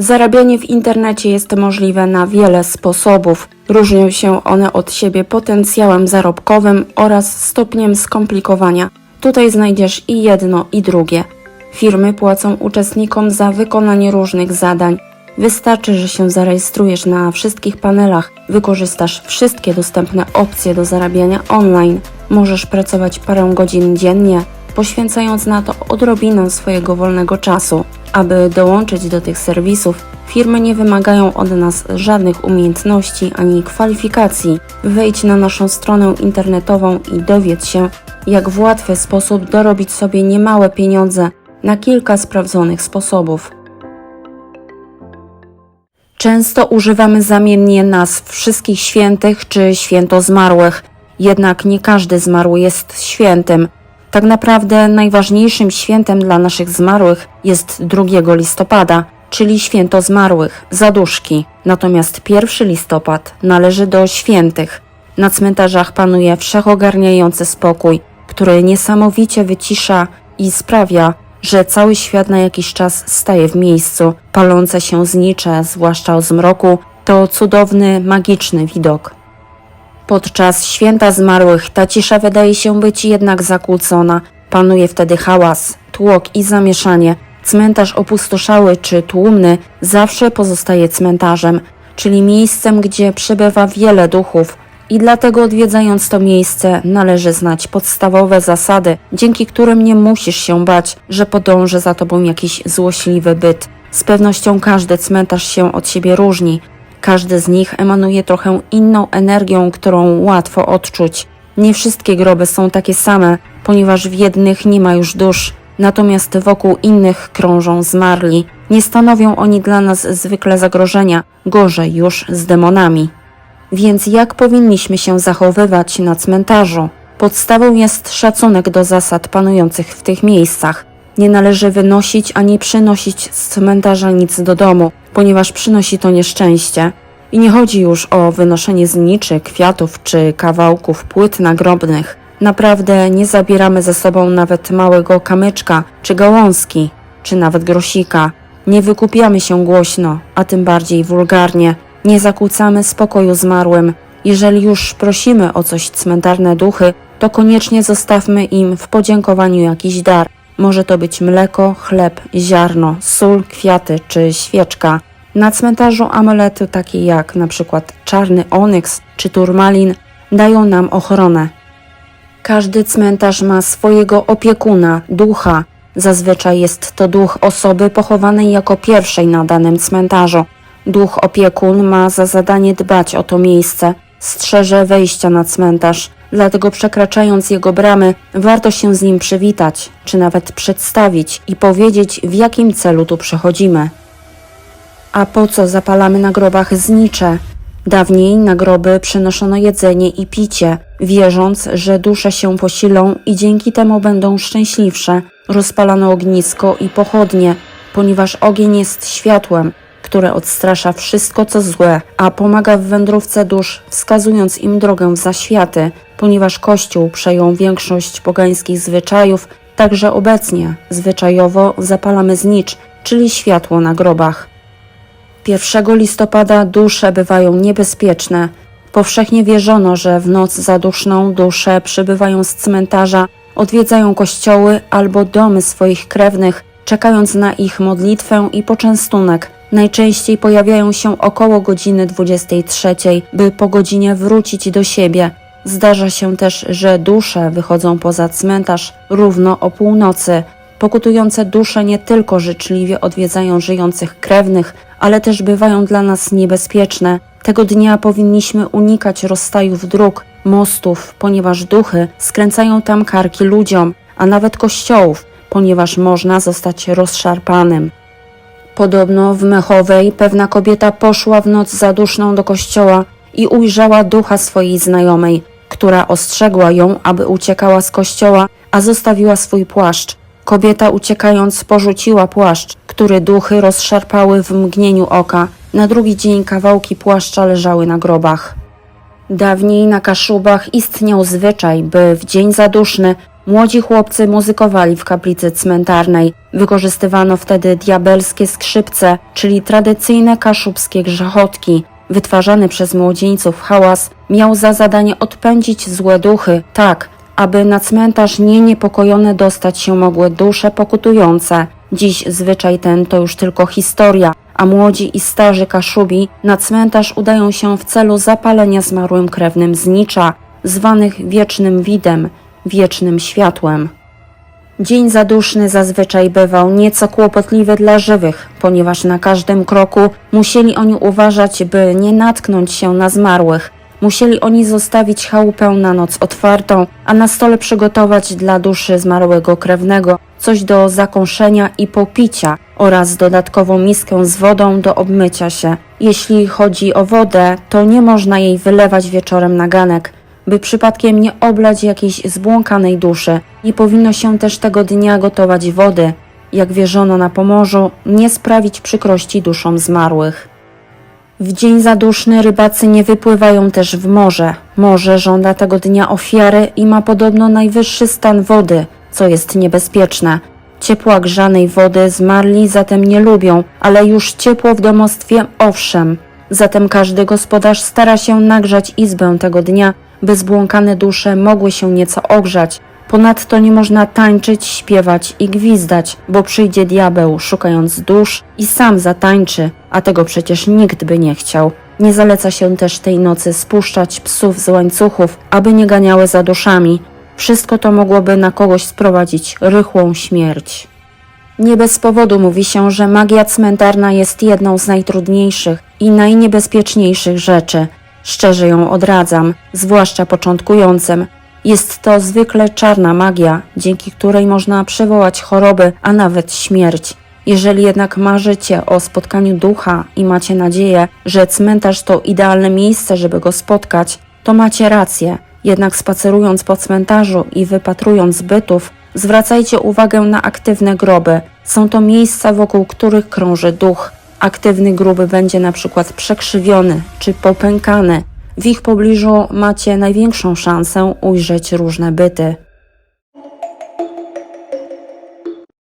Zarabianie w internecie jest możliwe na wiele sposobów. Różnią się one od siebie potencjałem zarobkowym oraz stopniem skomplikowania. Tutaj znajdziesz i jedno, i drugie. Firmy płacą uczestnikom za wykonanie różnych zadań. Wystarczy, że się zarejestrujesz na wszystkich panelach, wykorzystasz wszystkie dostępne opcje do zarabiania online. Możesz pracować parę godzin dziennie, poświęcając na to odrobinę swojego wolnego czasu. Aby dołączyć do tych serwisów, firmy nie wymagają od nas żadnych umiejętności ani kwalifikacji. Wejdź na naszą stronę internetową i dowiedz się, jak w łatwy sposób dorobić sobie niemałe pieniądze na kilka sprawdzonych sposobów. Często używamy zamiennie nazw wszystkich świętych czy święto zmarłych, jednak nie każdy zmarły jest świętym. Tak naprawdę najważniejszym świętem dla naszych zmarłych jest 2 listopada, czyli święto zmarłych, zaduszki. Natomiast 1 listopad należy do świętych. Na cmentarzach panuje wszechogarniający spokój, który niesamowicie wycisza i sprawia, że cały świat na jakiś czas staje w miejscu. Palące się znicze, zwłaszcza o zmroku, to cudowny, magiczny widok. Podczas święta zmarłych ta cisza wydaje się być jednak zakłócona. Panuje wtedy hałas, tłok i zamieszanie. Cmentarz opustoszały czy tłumny zawsze pozostaje cmentarzem, czyli miejscem, gdzie przebywa wiele duchów. I dlatego odwiedzając to miejsce należy znać podstawowe zasady, dzięki którym nie musisz się bać, że podąży za tobą jakiś złośliwy byt. Z pewnością każdy cmentarz się od siebie różni, każdy z nich emanuje trochę inną energią, którą łatwo odczuć. Nie wszystkie groby są takie same, ponieważ w jednych nie ma już dusz, natomiast wokół innych krążą zmarli. Nie stanowią oni dla nas zwykle zagrożenia, gorzej już z demonami. Więc jak powinniśmy się zachowywać na cmentarzu? Podstawą jest szacunek do zasad panujących w tych miejscach. Nie należy wynosić ani przynosić z cmentarza nic do domu, ponieważ przynosi to nieszczęście. I nie chodzi już o wynoszenie zniczy, kwiatów czy kawałków płyt nagrobnych. Naprawdę nie zabieramy ze sobą nawet małego kamyczka, czy gałązki, czy nawet grosika. Nie wykupiamy się głośno, a tym bardziej wulgarnie. Nie zakłócamy spokoju zmarłym. Jeżeli już prosimy o coś cmentarne duchy, to koniecznie zostawmy im w podziękowaniu jakiś dar. Może to być mleko, chleb, ziarno, sól, kwiaty czy świeczka. Na cmentarzu amulety takie jak przykład czarny onyks czy turmalin dają nam ochronę. Każdy cmentarz ma swojego opiekuna, ducha. Zazwyczaj jest to duch osoby pochowanej jako pierwszej na danym cmentarzu. Duch opiekun ma za zadanie dbać o to miejsce, strzeże wejścia na cmentarz, dlatego przekraczając jego bramy, warto się z nim przywitać, czy nawet przedstawić i powiedzieć, w jakim celu tu przychodzimy. A po co zapalamy na grobach znicze? Dawniej na groby przynoszono jedzenie i picie, wierząc, że dusze się posilą i dzięki temu będą szczęśliwsze. Rozpalano ognisko i pochodnie, ponieważ ogień jest światłem, które odstrasza wszystko co złe, a pomaga w wędrówce dusz, wskazując im drogę w zaświaty, ponieważ Kościół przejął większość pogańskich zwyczajów, także obecnie zwyczajowo zapalamy znicz, czyli światło na grobach. 1 listopada dusze bywają niebezpieczne. Powszechnie wierzono, że w noc zaduszną dusze przybywają z cmentarza, odwiedzają kościoły albo domy swoich krewnych, czekając na ich modlitwę i poczęstunek. Najczęściej pojawiają się około godziny 23, by po godzinie wrócić do siebie. Zdarza się też, że dusze wychodzą poza cmentarz równo o północy. Pokutujące dusze nie tylko życzliwie odwiedzają żyjących krewnych, ale też bywają dla nas niebezpieczne. Tego dnia powinniśmy unikać rozstajów dróg, mostów, ponieważ duchy skręcają tam karki ludziom, a nawet kościołów, ponieważ można zostać rozszarpanym. Podobno w Mechowej pewna kobieta poszła w noc zaduszną do kościoła i ujrzała ducha swojej znajomej, która ostrzegła ją, aby uciekała z kościoła, a zostawiła swój płaszcz. Kobieta uciekając porzuciła płaszcz, który duchy rozszarpały w mgnieniu oka. Na drugi dzień kawałki płaszcza leżały na grobach. Dawniej na Kaszubach istniał zwyczaj, by w dzień zaduszny Młodzi chłopcy muzykowali w kaplicy cmentarnej. Wykorzystywano wtedy diabelskie skrzypce, czyli tradycyjne kaszubskie grzechotki. Wytwarzany przez młodzieńców hałas miał za zadanie odpędzić złe duchy, tak, aby na cmentarz nie niepokojone dostać się mogły dusze pokutujące. Dziś zwyczaj ten to już tylko historia, a młodzi i starzy kaszubi na cmentarz udają się w celu zapalenia zmarłym krewnym znicza, zwanych wiecznym widem, wiecznym światłem. Dzień zaduszny zazwyczaj bywał nieco kłopotliwy dla żywych, ponieważ na każdym kroku musieli oni uważać, by nie natknąć się na zmarłych. Musieli oni zostawić chałupę na noc otwartą, a na stole przygotować dla duszy zmarłego krewnego coś do zakąszenia i popicia oraz dodatkową miskę z wodą do obmycia się. Jeśli chodzi o wodę, to nie można jej wylewać wieczorem na ganek, by przypadkiem nie oblać jakiejś zbłąkanej duszy. Nie powinno się też tego dnia gotować wody, jak wierzono na Pomorzu, nie sprawić przykrości duszom zmarłych. W dzień zaduszny rybacy nie wypływają też w morze. Morze żąda tego dnia ofiary i ma podobno najwyższy stan wody, co jest niebezpieczne. Ciepła grzanej wody zmarli zatem nie lubią, ale już ciepło w domostwie owszem. Zatem każdy gospodarz stara się nagrzać izbę tego dnia, by zbłąkane dusze mogły się nieco ogrzać. Ponadto nie można tańczyć, śpiewać i gwizdać, bo przyjdzie diabeł szukając dusz i sam zatańczy, a tego przecież nikt by nie chciał. Nie zaleca się też tej nocy spuszczać psów z łańcuchów, aby nie ganiały za duszami. Wszystko to mogłoby na kogoś sprowadzić rychłą śmierć. Nie bez powodu mówi się, że magia cmentarna jest jedną z najtrudniejszych i najniebezpieczniejszych rzeczy. Szczerze ją odradzam, zwłaszcza początkującym. Jest to zwykle czarna magia, dzięki której można przywołać choroby, a nawet śmierć. Jeżeli jednak marzycie o spotkaniu ducha i macie nadzieję, że cmentarz to idealne miejsce, żeby go spotkać, to macie rację. Jednak spacerując po cmentarzu i wypatrując bytów, zwracajcie uwagę na aktywne groby. Są to miejsca, wokół których krąży duch. Aktywny gruby będzie na przykład przekrzywiony czy popękany. W ich pobliżu macie największą szansę ujrzeć różne byty.